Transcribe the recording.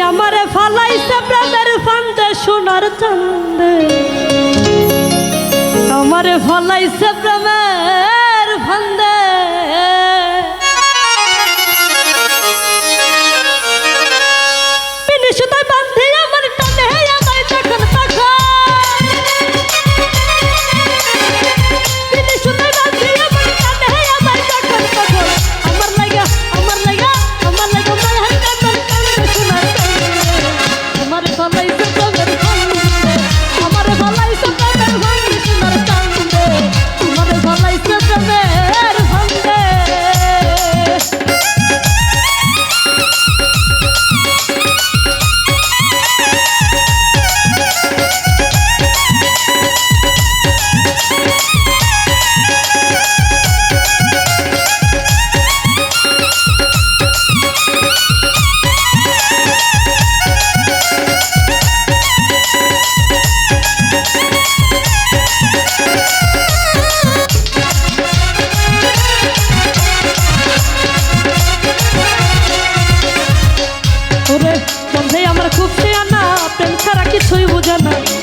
আমার ফালাইছে প্রাণের ফান্দে সোনার চান্দে আমার ফালাইছে প্রেমের বুঝে না।